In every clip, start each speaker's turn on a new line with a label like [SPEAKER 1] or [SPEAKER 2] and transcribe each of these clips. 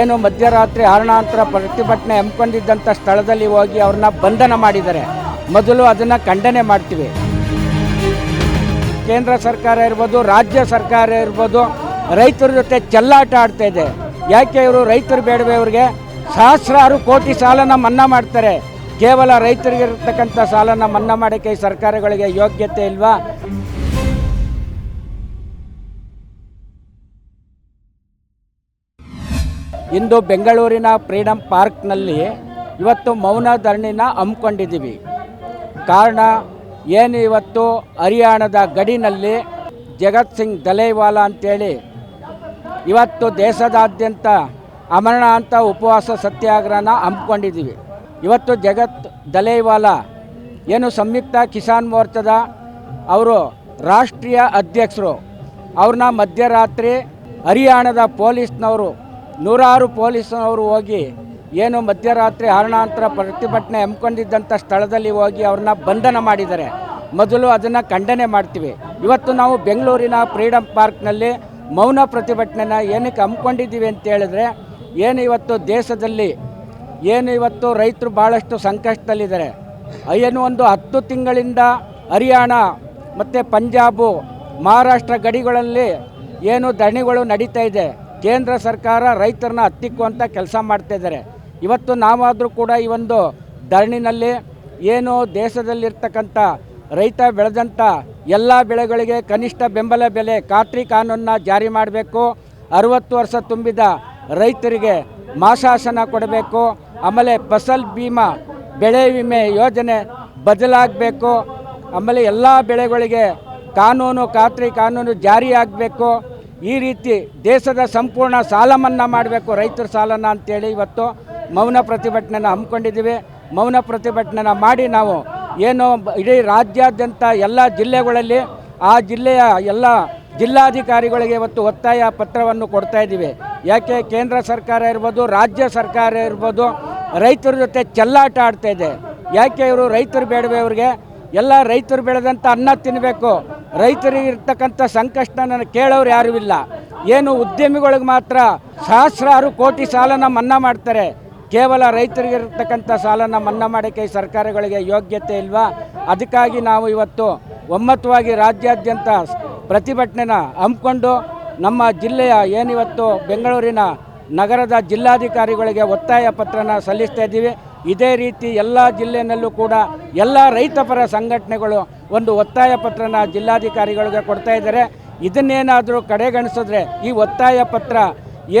[SPEAKER 1] ಏನು ಮಧ್ಯರಾತ್ರಿ ಹರಣಾಂತರ ಪ್ರತಿಭಟನೆ ಹಮ್ಮಿಕೊಂಡಿದ್ದಂಥ ಸ್ಥಳದಲ್ಲಿ ಹೋಗಿ ಅವ್ರನ್ನ ಬಂಧನ ಮಾಡಿದ್ದಾರೆ. ಮೊದಲು ಅದನ್ನು ಖಂಡನೆ ಮಾಡ್ತೀವಿ. ಕೇಂದ್ರ ಸರ್ಕಾರ ಇರ್ಬೋದು, ರಾಜ್ಯ ಸರ್ಕಾರ ಇರ್ಬೋದು, ರೈತರ ಜೊತೆ ಚೆಲ್ಲಾಟ ಆಡ್ತಾ ಇದೆ. ಯಾಕೆ ಇವರು ರೈತರು ಬೇಡವೇ ಇವ್ರಿಗೆ? ಸಹಸ್ರಾರು ಕೋಟಿ ಸಾಲನ ಮನ್ನಾ ಮಾಡ್ತಾರೆ. ಕೇವಲ ರೈತರಿಗೆ ಇರತಕ್ಕಂಥ ಸಾಲನ ಮನ್ನಾ ಮಾಡೋಕ್ಕೆ ಸರ್ಕಾರಗಳಿಗೆ ಯೋಗ್ಯತೆ ಇಲ್ವಾ? ಇಂದು ಬೆಂಗಳೂರಿನ ಫ್ರೀಡಂ ಪಾರ್ಕ್ನಲ್ಲಿ ಇವತ್ತು ಮೌನ ಧರಣಿನ ಹಮ್ಮಿಕೊಂಡಿದ್ದೀವಿ. ಕಾರಣ ಏನು ಇವತ್ತು ಹರಿಯಾಣದ ಗಡಿನಲ್ಲಿ ಜಗತ್ ಸಿಂಗ್ ದಲೇವಾಲಾ ಅಂತೇಳಿ ಇವತ್ತು ದೇಶದಾದ್ಯಂತ ಅಮರಣ ಅಂತ ಉಪವಾಸ ಸತ್ಯಾಗ್ರಹನ ಹಮ್ಮಿಕೊಂಡಿದ್ದೀವಿ. ಇವತ್ತು ಜಗತ್ ದಲೇವಾಲಾ, ಏನು ಸಂಯುಕ್ತ ಕಿಸಾನ್ ಮೋರ್ಚಾದ ಅವರು ರಾಷ್ಟ್ರೀಯ ಅಧ್ಯಕ್ಷರು, ಅವ್ರನ್ನ ಮಧ್ಯರಾತ್ರಿ ಹರಿಯಾಣದ ಪೊಲೀಸ್ನವರು ನೂರಾರು ಪೊಲೀಸ್ನವರು ಹೋಗಿ ಏನು ಮಧ್ಯರಾತ್ರಿ ಹರಣಾಂತರ ಪ್ರತಿಭಟನೆ ಹಮ್ಮಿಕೊಂಡಿದ್ದಂಥ ಸ್ಥಳದಲ್ಲಿ ಹೋಗಿ ಅವ್ರನ್ನ ಬಂಧನ ಮಾಡಿದ್ದಾರೆ. ಮೊದಲು ಅದನ್ನು ಖಂಡನೆ ಮಾಡ್ತೀವಿ. ಇವತ್ತು ನಾವು ಬೆಂಗಳೂರಿನ ಫ್ರೀಡಂ ಪಾರ್ಕ್ನಲ್ಲಿ ಮೌನ ಪ್ರತಿಭಟನೆನ ಏನಕ್ಕೆ ಹಮ್ಮಿಕೊಂಡಿದ್ದೀವಿ ಅಂತ ಹೇಳಿದ್ರೆ, ಏನು ಇವತ್ತು ದೇಶದಲ್ಲಿ, ಏನು ಇವತ್ತು ರೈತರು ಭಾಳಷ್ಟು ಸಂಕಷ್ಟದಲ್ಲಿದ್ದಾರೆ. ಏನು ಒಂದು ಹತ್ತು ತಿಂಗಳಿಂದ ಹರಿಯಾಣ ಮತ್ತು ಪಂಜಾಬು, ಮಹಾರಾಷ್ಟ್ರ ಗಡಿಗಳಲ್ಲಿ ಏನು ದಣಿಗಳು ನಡೀತಾ ಇದೆ. ಕೇಂದ್ರ ಸರ್ಕಾರ ರೈತರನ್ನ ಹತ್ತಿಕ್ಕುವಂಥ ಕೆಲಸ ಮಾಡ್ತಾ ಇದ್ದಾರೆ. ಇವತ್ತು ನಾವಾದರೂ ಕೂಡ ಈ ಒಂದು ಧರಣಿನಲ್ಲಿ ಏನು ದೇಶದಲ್ಲಿರ್ತಕ್ಕಂಥ ರೈತ ಬೆಳೆದಂಥ ಎಲ್ಲ ಬೆಳೆಗಳಿಗೆ ಕನಿಷ್ಠ ಬೆಂಬಲ ಬೆಲೆ ಖಾತ್ರಿ ಕಾನೂನನ್ನ ಜಾರಿ ಮಾಡಬೇಕು. ಅರುವತ್ತು ವರ್ಷ ತುಂಬಿದ ರೈತರಿಗೆ ಮಾಸಾಸನ ಕೊಡಬೇಕು. ಆಮೇಲೆ ಫಸಲ್ ಭೀಮಾ ಬೆಳೆ ವಿಮೆ ಯೋಜನೆ ಬದಲಾಗಬೇಕು. ಆಮೇಲೆ ಎಲ್ಲ ಬೆಳೆಗಳಿಗೆ ಕಾನೂನು, ಖಾತ್ರಿ ಕಾನೂನು ಜಾರಿಯಾಗಬೇಕು ಈ ರೀತಿ ದೇಶದ ಸಂಪೂರ್ಣ ಸಾಲ ಮನ್ನಾ ಮಾಡಬೇಕು, ರೈತರ ಸಾಲನ ಅಂತೇಳಿ ಇವತ್ತು ಮೌನ ಪ್ರತಿಭಟನೆನ ಹಮ್ಮಿಕೊಂಡಿದ್ದೀವಿ. ಮೌನ ಪ್ರತಿಭಟನೆನ ಮಾಡಿ ನಾವು ಏನು ಇಡೀ ರಾಜ್ಯಾದ್ಯಂತ ಎಲ್ಲ ಜಿಲ್ಲೆಗಳಲ್ಲಿ, ಆ ಜಿಲ್ಲೆಯ ಎಲ್ಲ ಜಿಲ್ಲಾಧಿಕಾರಿಗಳಿಗೆ ಇವತ್ತು ಒತ್ತಾಯ ಪತ್ರವನ್ನು ಕೊಡ್ತಾ ಇದ್ದೀವಿ. ಯಾಕೆ ಕೇಂದ್ರ ಸರ್ಕಾರ ಇರ್ಬೋದು, ರಾಜ್ಯ ಸರ್ಕಾರ ಇರ್ಬೋದು, ರೈತರ ಜೊತೆ ಚೆಲ್ಲಾಟ ಆಡ್ತಾ ಇದೆ. ಯಾಕೆ ಇವರು ರೈತರು ಬೇಡವೆ ಅವ್ರಿಗೆ? ಎಲ್ಲ ರೈತರು ಬೆಳೆದಂಥ ಅನ್ನ ತಿನ್ನಬೇಕು ರೈತರಿಗೆ ಇರ್ತಕ್ಕಂಥ ಸಂಕಷ್ಟನ ಕೇಳೋರು ಯಾರೂ ಇಲ್ಲ. ಏನು ಉದ್ಯಮಿಗಳಿಗೆ ಮಾತ್ರ ಸಹಸ್ರಾರು ಕೋಟಿ ಸಾಲನ ಮನ್ನಾ ಮಾಡ್ತಾರೆ. ಕೇವಲ ರೈತರಿಗೆ ಇರ್ತಕ್ಕಂಥ ಸಾಲನ ಮನ್ನಾ ಮಾಡೋಕ್ಕೆ ಸರ್ಕಾರಗಳಿಗೆ ಯೋಗ್ಯತೆ ಇಲ್ವಾ? ಅದಕ್ಕಾಗಿ ನಾವು ಇವತ್ತು ಒಮ್ಮತವಾಗಿ ರಾಜ್ಯಾದ್ಯಂತ ಪ್ರತಿಭಟನೆನ ಹಮ್ಮಿಕೊಂಡು ನಮ್ಮ ಜಿಲ್ಲೆಯ ಏನಿವತ್ತು ಬೆಂಗಳೂರಿನ ನಗರದ ಜಿಲ್ಲಾಧಿಕಾರಿಗಳಿಗೆ ಒತ್ತಾಯ ಪತ್ರನ ಸಲ್ಲಿಸ್ತಾ ಇದ್ದೀವಿ. ಇದೇ ರೀತಿ ಎಲ್ಲ ಜಿಲ್ಲೆಯಲ್ಲೂ ಕೂಡ ಎಲ್ಲ ರೈತಪರ ಸಂಘಟನೆಗಳು ಒಂದು ಒತ್ತಾಯ ಪತ್ರನ ಜಿಲ್ಲಾಧಿಕಾರಿಗಳಿಗೆ ಕೊಡ್ತಾ ಇದ್ದಾರೆ. ಇದನ್ನೇನಾದರೂ ಕಡೆಗಣಿಸಿದ್ರೆ ಈ ಒತ್ತಾಯ ಪತ್ರ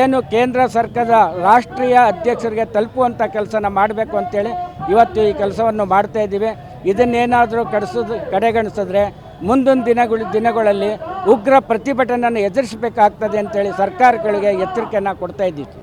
[SPEAKER 1] ಏನು ಕೇಂದ್ರ ಸರ್ಕಾರದ ರಾಷ್ಟ್ರೀಯ ಅಧ್ಯಕ್ಷರಿಗೆ ತಲುಪುವಂಥ ಕೆಲಸನ ಮಾಡಬೇಕು ಅಂತೇಳಿ ಇವತ್ತು ಈ ಕೆಲಸವನ್ನು ಮಾಡ್ತಾ ಇದ್ದೀವಿ. ಇದನ್ನೇನಾದರೂ ಕಡಿಸೋದು, ಕಡೆಗಣಿಸಿದ್ರೆ ಮುಂದಿನ ದಿನಗಳ, ದಿನಗಳಲ್ಲಿ ಉಗ್ರ ಪ್ರತಿಭಟನೆಯನ್ನು ಎದುರಿಸಬೇಕಾಗ್ತದೆ ಅಂತೇಳಿ ಸರ್ಕಾರಗಳಿಗೆ ಎಚ್ಚರಿಕೆಯನ್ನು ಕೊಡ್ತಾ ಇದ್ದೀವಿ.